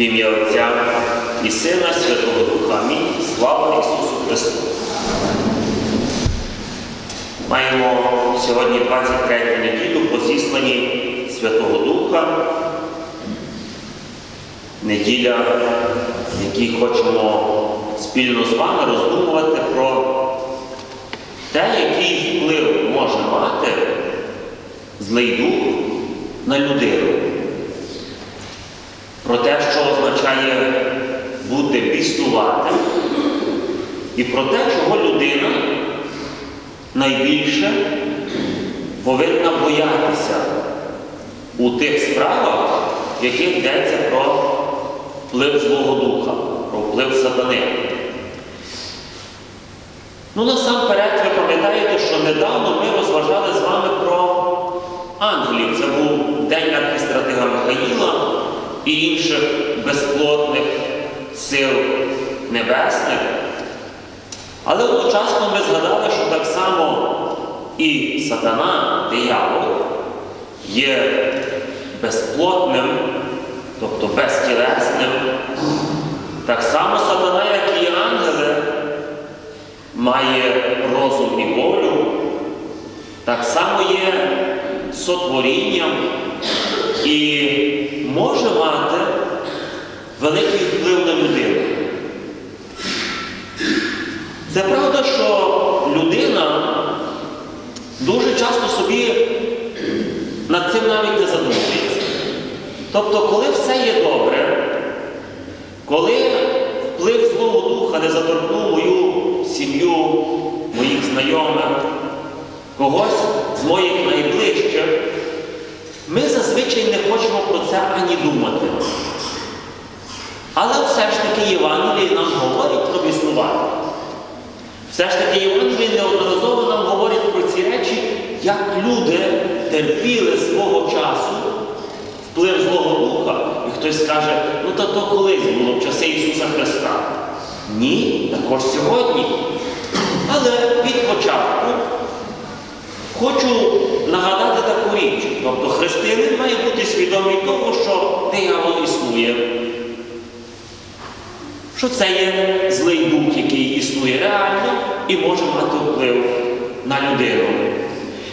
В ім'я Отця і Сина Святого Духа. Амінь. Слава Ісусу Христу. Маємо сьогодні 23 неділю по зісланні Святого Духа. Неділя, в якій хочемо спільно з вами роздумувати про те, який вплив може мати злий дух на людину. Про те, що означає бути біснуватим, і про те, чого людина найбільше повинна боятися у тих справах, в яких йдеться про вплив Злого Духа, про вплив сатани. Ну, насамперед, ви пам'ятаєте, що недавно ми розважали з вами про ангелів. Це був день архістратига Михаїла і інших безплотних сил небесних. Але одночасно ми згадали, що так само і сатана, диявол, є безплотним, тобто безтілесним. Так само сатана, як і ангели, має розум і волю, так само є сотворінням і може мати великий вплив на людину. Це правда, що людина дуже часто собі над цим навіть не задумується. Тобто, коли все є добре, коли про це ані думати. Але все ж таки Євангеліє нам говорить про існування. Все ж таки Євангеліє неодноразово нам говорить про ці речі, як люди терпіли свого часу вплив Злого Духа. І хтось скаже, ну та то колись було в часи Ісуса Христа. Ні, також сьогодні. Але від початку хочу нагадати таку річ. Тобто християнин має бути свідомий того, що диявол існує. Що це є злий дух, який існує реально і може мати вплив на людину.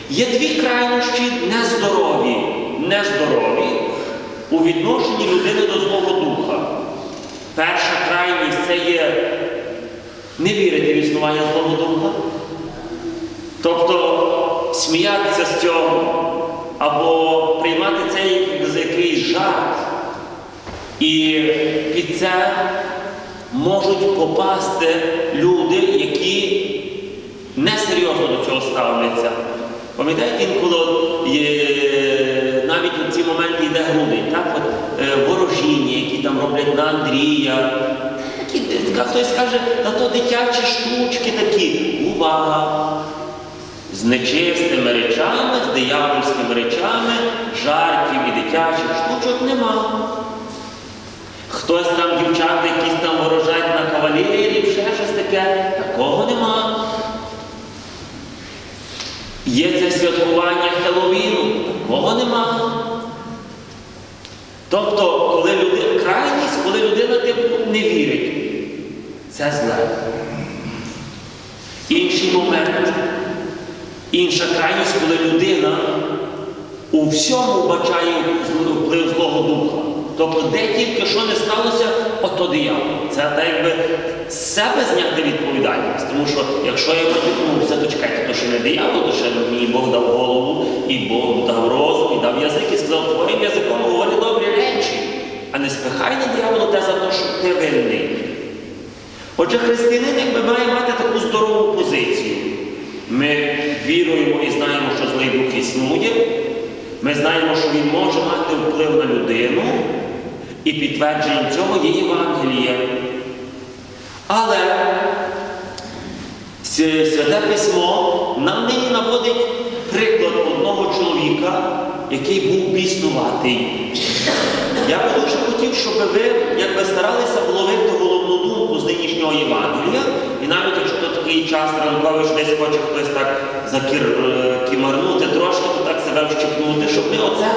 Є дві крайнощі нездорові, нездорові у відношенні людини до Злого Духа. Перша крайність це є не вірити в існування Злого Духа. Тобто сміятися з цього або приймати це за якийсь жарт. І під це можуть попасти люди, які несерйозно до цього ставляться. Пам'ятаєте, інколи є, навіть у ці моменти йде грудень, так? От, е, ворожіння, які там роблять на Андрія. Е, хтось каже, та то дитячі штучки такі. Увага! З нечистими речами, з диявольськими речами, жартів і дитячих штучок нема. Хтось там, дівчата, якісь там ворожать на кавалерів, ще щось таке, такого нема. Є це святкування Хеллоуіну, такого нема. Тобто, коли людина, крайність, коли людина типу не вірить, це зле. Інший момент, інша крайність, коли людина у всьому бачає вплив Злого Духа. Тобто, де тільки що не сталося, ото диявол. Це так якби з себе зняти відповідальність. Тому що якщо я матюкнувся, то чекайте, то ще не диявол, то ще мені Бог дав голову, і Бог дав розум, і дав язик, і сказав, твоїм язиком говори добрі речі, а не спихай на дияволу те за те, що ти винний. Отже, християнин якби має мати таку здорову позицію. Ми віруємо і знаємо, що злий дух існує. Ми знаємо, що він може мати вплив на людину, і підтвердженням цього є Євангеліє. Але Святе Письмо нам нині наводить приклад одного чоловіка, який був біснуватий. Я би дуже хотів, щоб ви якби старалися вловити думку з нинішнього Євангелія, і навіть якщо то такий час ранковий, що десь хоче хтось так закімарнути трошки, то так себе вщипнути, щоб ми оце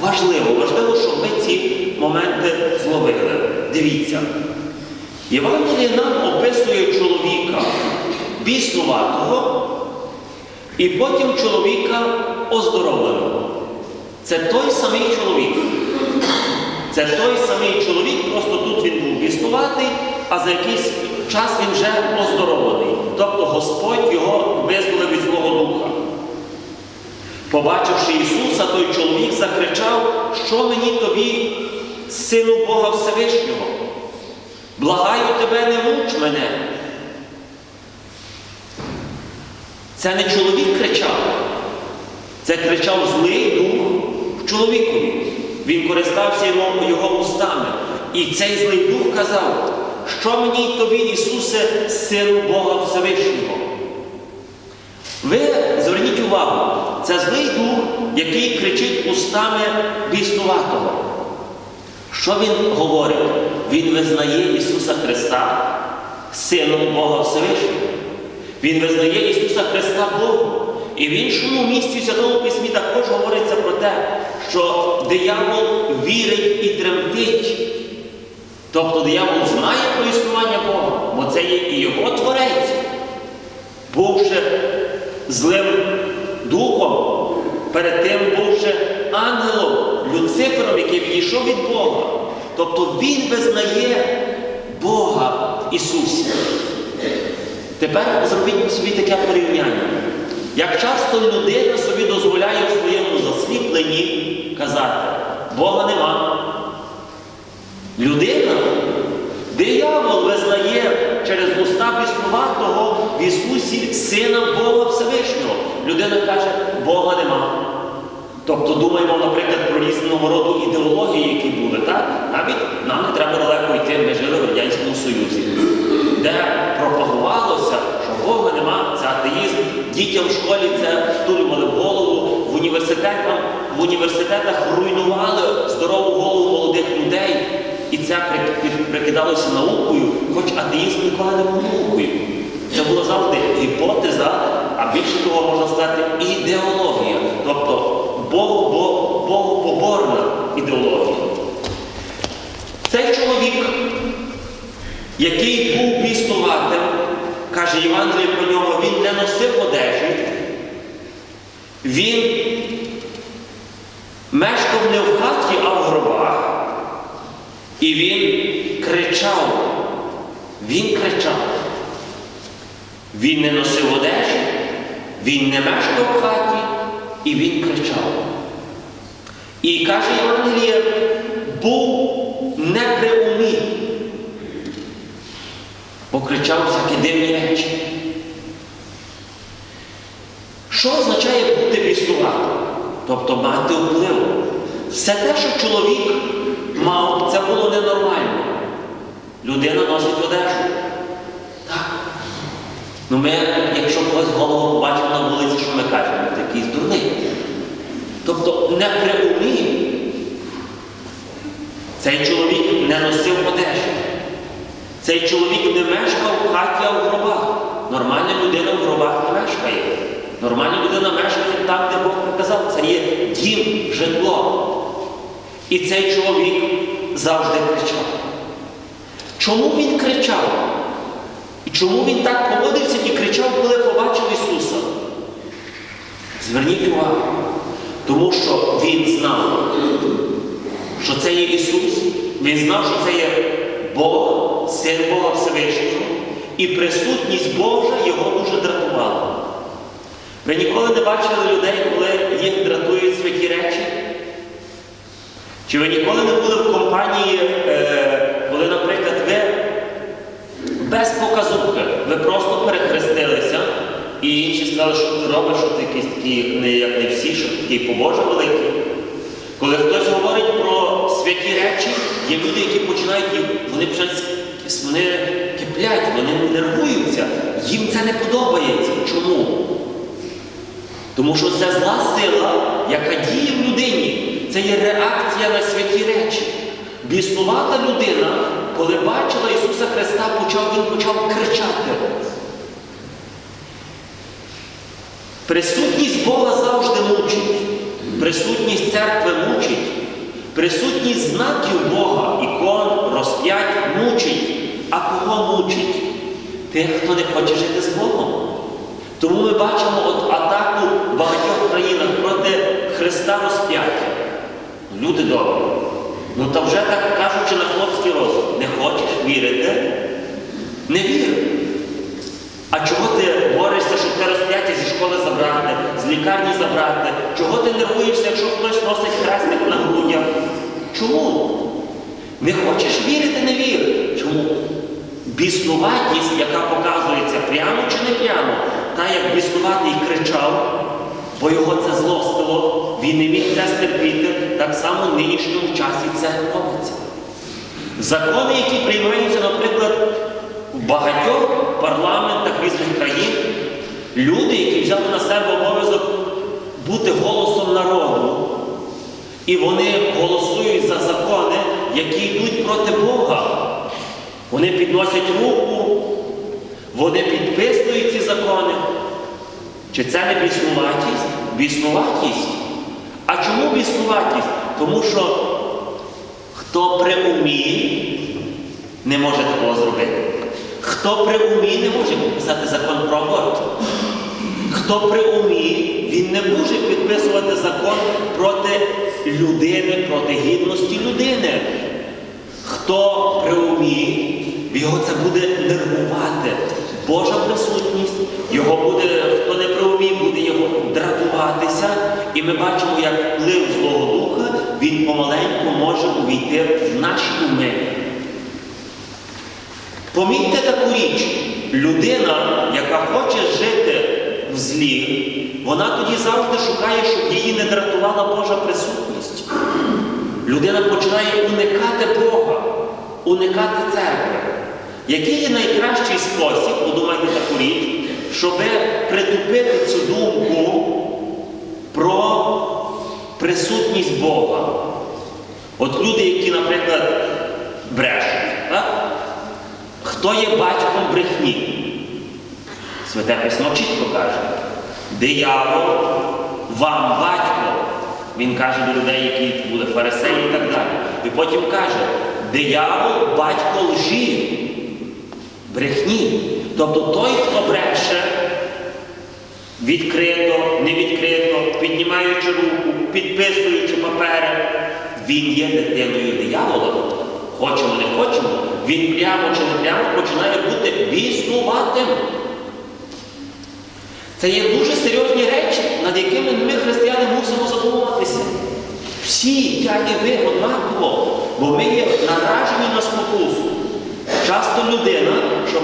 важливо, важливо, щоб ми ці моменти зловили. Дивіться. Євангеліє нам описує чоловіка біснуватого і потім чоловіка оздоровленого. Це той самий чоловік. Це той самий чоловік, просто тут він був біснуватий, а за якийсь час він вже оздоровлений. Тобто Господь його визволив від Злого Духа. Побачивши Ісуса, той чоловік закричав, що мені тобі, сину Бога Всевишнього. Благаю тебе, не муч мене. Це не чоловік кричав, це кричав злий дух в чоловікові. Він користався його, його устами. І цей злий дух казав, що мені тобі, Ісусе, сину Бога Всевишнього. Ви зверніть увагу, це злий дух, який кричить устами біснуватого. Що він говорить? Він визнає Ісуса Христа, Сином Бога Всевишнього. Він визнає Ісуса Христа Богом. І в іншому місці в Святому Письмі також говориться про те, що диявол вірить і тремтить. Тобто диявол знає про існування Бога, бо це є і його творець, бувши злим духом, перед тим бувши ангелом, Люцифером, який відійшов від Бога. Тобто він визнає Бога в Ісусі. Тепер зробіть собі таке порівняння. Як часто людина собі дозволяє в своєму засліпленні казати, Бога нема. Людина, диявол визнає через уста біснуватого в Ісусі Сина Бога Всевишнього. Людина каже, Бога нема. Тобто думаємо, наприклад, про різного роду ідеології, які були, так? Навіть нам не треба далеко йти, ми жили в Радянському Союзі, де пропагувалося, Бога нема, це атеїзм. Дітям в школі це втулювали в голову, в університетах, в університетах руйнували здорову голову молодих людей. І це прикидалося наукою, хоч атеїзм ніколи не був наукою. Це була завжди гіпотеза, а більше того можна сказати, ідеологія. Тобто Богу, Бог- Богопоборна ідеологія. Цей чоловік, який був біснуватим, каже Євангеліє про нього, він не носив одежі, він мешкав не в хаті, а в гробах. І він кричав. Він кричав. Він не носив одежі, він не мешкав в хаті, і він кричав. І каже Євангеліє, був не при умі, бо кричав всякі дивні речі. Що означає бути біснуватим? Тобто мати вплив. Все те, що чоловік мав, це було ненормально. Людина носить одежу. Так. Ну ми, якщо когось голову побачимо на вулиці, що ми кажемо, ти якийсь дурний. Тобто не при умі. Цей чоловік не носив одежі. Цей чоловік не мешкав в хаті, а в гробах. Нормальна людина в гробах не мешкає. Нормальна людина мешкає там, де Бог приказав. Це є дім, житло. І цей чоловік завжди кричав. Чому він кричав? І чому він так поводився і кричав, коли побачив Ісуса? Зверніть увагу. Тому що він знав, що це є Ісус. Він знав, що це є Бог, Син Бога Всевишнього. І присутність Божа його дуже дратувала. Ви ніколи не бачили людей, коли їх дратують святі речі? Чи ви ніколи не були в компанії, е, коли, наприклад, ви без показухи, ви просто перехрестилися, і інші сказали, що ти робиш, що ти якийсь такий, не як не всі, що ти такий побожа великий. Коли хтось говорить про святі речі, є люди, які починають вони починають вони киплять, вони нервуються, їм це не подобається. Чому? Тому що це зла сила, яка діє в людині. Це є реакція на святі речі. Біснувата людина, коли бачила Ісуса Христа, почав, він почав кричати. Присутність Бога завжди мучить. Присутність церкви мучить, присутність знаків Бога, ікон, розп'ять мучить. А кого мучить? Тих, хто не хоче жити з Богом. Тому ми бачимо от атаку в багатьох країнах проти Христа розп'яття. Люди добрі. Ну та вже так кажучи на хлопський розум, не хочеш вірити? Не вір. А чого ти борешся, щоб те розп'яття зі школи забрати, з лікарні забрати? Чого ти нервуєшся, якщо хтось носить хрестик на грудях? Чому? Не хочеш вірити, не вір. Чому? Біснуватість, яка показується прямо чи не прямо, та як біснуватий кричав, бо його це злостило, він не міг це стерпіти, так само в нинішньому часі це робиться. Закони, які приймаються, наприклад, в багатьох парламентах різних країн, люди, які взяли на себе обов'язок бути голосом народу, і вони голосують за закони, які йдуть проти Бога. Вони підносять руку, вони підписують ці закони. Чи це не біснуватість? Біснуватість. А чому біснуватість? Тому що хто при умі не може такого зробити. Хто при умі не може підписати закон про аборт. Хто при умі, він не може підписувати закон проти людини, проти гідності людини. Хто при його це буде нервувати. Божа присутність, його буде, хто не при умі, буде його дратуватися. І ми бачимо, як вплив Злого Духа, він помаленьку може увійти в наші уми. Помітьте таку річ, людина, яка хоче жити в злі, вона тоді завжди шукає, щоб її не дратувала Божа присутність. Людина починає уникати Бога, уникати церкви. Який є найкращий спосіб, подумайте таку річ, щоб притупити цю думку про присутність Бога? От люди, які, наприклад, брешуть, так? хто є батьком брехні? Святе письмо чітко каже, диявол вам батько. Він каже до людей, які були фарисеї і так далі. І потім каже, диявол батько лжі, брехні. Тобто той, хто бреше, відкрито, не відкрито, піднімаючи руку, підписуючи папери, він є дитиною диявола. Хочемо, не хочемо, він прямо чи не прямо починає бути біснуватим. Це є дуже серйозні речі, над якими ми, християни, мусимо задумуватися. Всі, я і ви однаково, бо ми є наражені на спокусу. Часто людина, щоб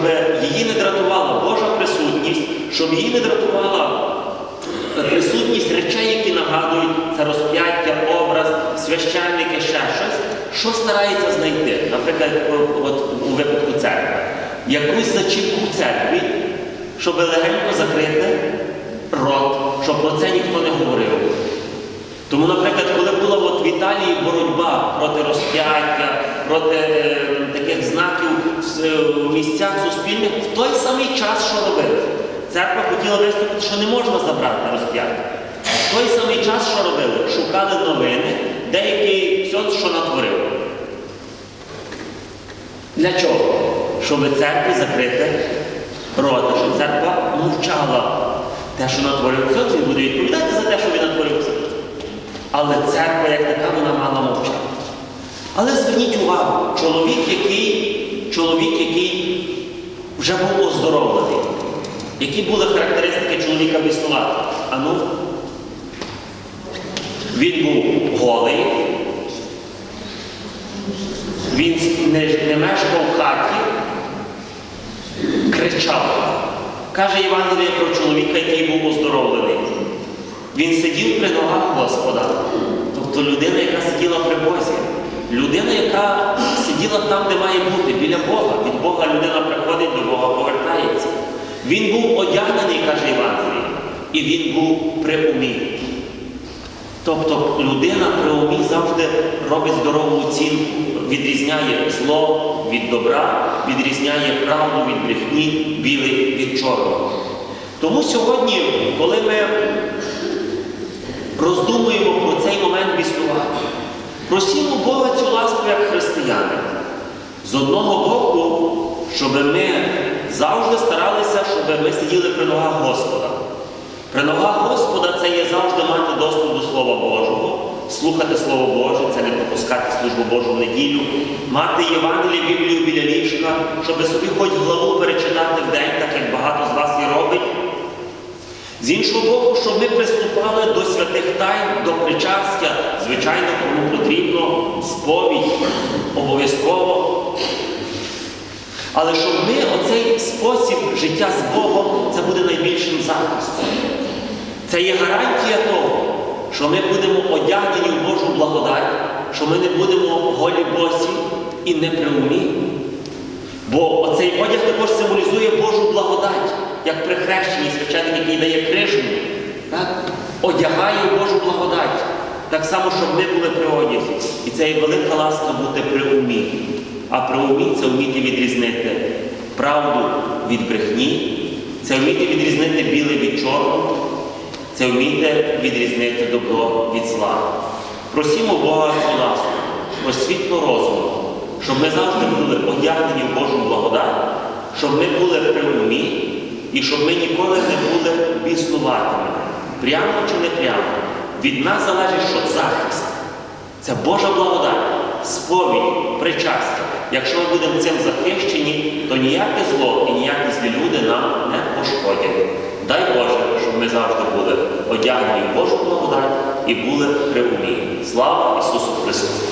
її не дратувала Божа присутність, щоб її не дратувала присутність речей, які нагадують це розп'яття, образ, священники, ще щось, що старається знайти? Наприклад, от у випадку церкви. Якусь зачіпку в церкві, щоб легенько закрити рот, щоб про це ніхто не говорив. Тому, наприклад, коли була от в Італії боротьба проти розп'яття, проти таких знаків в, е, місцях суспільних, в той самий час що робили? Церква хотіла виступити, що не можна забрати розп'яття. В той самий час що робили? Шукали новини, деякий ксьоц, що натворив. Для чого? Щоб церкві закрити рота, щоб церква мовчала. Те, що натворив ксьоц, він буде відповідати за те, що він натворив. Але церква, як така, вона мала мовчати. Але зверніть увагу, чоловік, який, чоловік, який вже був оздоровлений. Які були характеристики чоловіка біснуватого? Ану, він був голий, він не, не мешкав в хаті, кричав. Каже Євангеліє про чоловіка, який був оздоровлений. Він сидів при ногах Господа. Тобто людина, яка сиділа при Бозі. Людина, яка сиділа там, де має бути, біля Бога. Від Бога людина приходить, до Бога повертається. Він був одягнений, каже Євангеліє, і він був при умі. Тобто людина при умі завжди робить здорову оцінку, відрізняє зло від добра, відрізняє правду від брехні, білий від чорного. Тому сьогодні, коли ми роздумуємо про цей момент біснування. Просімо Бога цю ласку як християни. З одного боку, щоб ми завжди старалися, щоб ми сиділи при ногах Господа. При ногах Господа це є завжди мати доступ до Слова Божого, слухати Слово Боже, це не пропускати службу Божу в неділю, мати Євангеліє, Біблію біля ліжка, щоб собі хоч главу перечитати в день, так як багато з вас і робить. З іншого боку, щоб ми приступали до святих тайн, до причастя, звичайно, кому потрібно сповідь обов'язково. Але щоб ми оцей спосіб життя з Богом, це буде найбільшим захистом. Це є гарантія того, що ми будемо одягнені в Божу благодать, що ми не будемо голі босі і не при умі. Бо оцей одяг також символізує Божу благодать, як при хрещенні священник, який дає крижму, так? одягає Божу благодать. Так само, щоб ми були при одязі. І це є велика ласка бути при умі. А при умі це вміти відрізнити правду від брехні, це вміти відрізнити біле від чорного, це вміти відрізнити добро від зла. Просімо Бога цю ласку, освітло розуму, щоб ми завжди були одягнені в Божу благодать, щоб ми були при умі і щоб ми ніколи не були біснуватими. Прямо чи не прямо. Від нас залежить, що захист. Це Божа благодать, сповідь, причастя. Якщо ми будемо цим захищені, то ніяке зло і ніякі злі люди нам не пошкодять. Дай Боже, щоб ми завжди були одягнені в Божу благодать і були при умі. Слава Ісусу Христу!